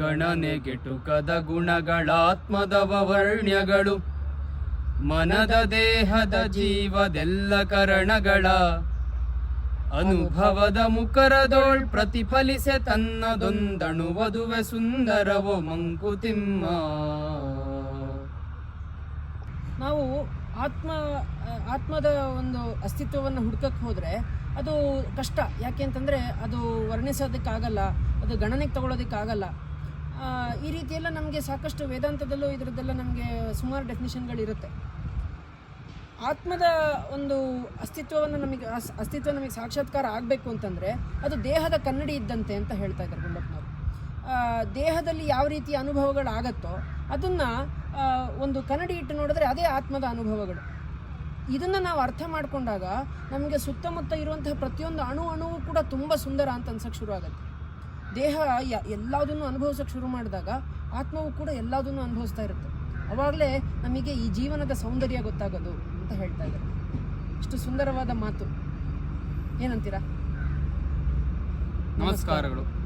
ಗಣನೆಗೆಟುಕದ ಗುಣಗಳಾತ್ಮದ ವರ್ಣ್ಯಗಳು ಮನದ ದೇಹದ ಜೀವದೆಲ್ಲ ಕರಣಗಳ. ಅನುಭವದ ಮುಖರದೋಳ್ ಪ್ರತಿಫಲಿಸೆ ತನ್ನದೊಂದಣುವದುವೆ ಸುಂದರವೋ ಮಂಕುತಿಮ್ಮ. ನಾವು ಆತ್ಮ, ಆತ್ಮದ ಒಂದು ಅಸ್ತಿತ್ವವನ್ನು ಹುಡುಕಕ್ಕೆ ಹೋದರೆ ಅದು ಕಷ್ಟ. ಯಾಕೆ ಅಂತಂದರೆ ಅದು ವರ್ಣಿಸೋದಕ್ಕಾಗಲ್ಲ, ಅದು ಗಣನೆಗೆ ತಗೊಳ್ಳೋದಕ್ಕಾಗಲ್ಲ. ಈ ರೀತಿಯೆಲ್ಲ ನಮಗೆ ಸಾಕಷ್ಟು ವೇದಾಂತದಲ್ಲೂ ಇದರದ್ದೆಲ್ಲ ನಮಗೆ ಸುಮಾರು ಡೆಫಿನಿಷನ್ಗಳಿರುತ್ತೆ ಆತ್ಮದ ಒಂದು ಅಸ್ತಿತ್ವವನ್ನು ನಮಗೆ ಅಸ್- ಅಸ್ತಿತ್ವ ನಮಗೆ ಸಾಕ್ಷಾತ್ಕಾರ ಆಗಬೇಕು ಅಂತಂದರೆ ಅದು ದೇಹದ ಕನ್ನಡಿ ಇದ್ದಂತೆ ಅಂತ ಹೇಳ್ತಾ ಇದ್ದಾರೆ ಗುಂಡಪ್ಪನವರು. ದೇಹದಲ್ಲಿ ಯಾವ ರೀತಿಯ ಅನುಭವಗಳಾಗತ್ತೋ ಅದನ್ನು ಒಂದು ಕನ್ನಡಿ ಇಟ್ಟು ನೋಡಿದ್ರೆ ಅದೇ ಆತ್ಮದ ಅನುಭವಗಳು. ಇದನ್ನು ನಾವು ಅರ್ಥ ಮಾಡಿಕೊಂಡಾಗ ನಮಗೆ ಸುತ್ತಮುತ್ತ ಇರುವಂತಹ ಪ್ರತಿಯೊಂದು ಅಣು ಅಣುವು ಕೂಡ ತುಂಬ ಸುಂದರ ಅಂತ ಅನ್ಸಕ್ಕೆ ಶುರು ಆಗುತ್ತೆ ದೇಹ ಎಲ್ಲದನ್ನು ಅನುಭವಿಸೋಕ್ಕೆ ಶುರು ಮಾಡಿದಾಗ ಆತ್ಮವು ಕೂಡ ಎಲ್ಲದನ್ನು ಅನುಭವಿಸ್ತಾ ಇರುತ್ತೆ. ಅವಾಗಲೇ ನಮಗೆ ಈ ಜೀವನದ ಸೌಂದರ್ಯ ಗೊತ್ತಾಗೋದು ಅಂತ ಹೇಳ್ತಾ ಇದ್ದಾರೆ. ಇಷ್ಟು ಸುಂದರವಾದ ಮಾತು. ಏನಂತೀರಾ? ನಮಸ್ಕಾರಗಳು.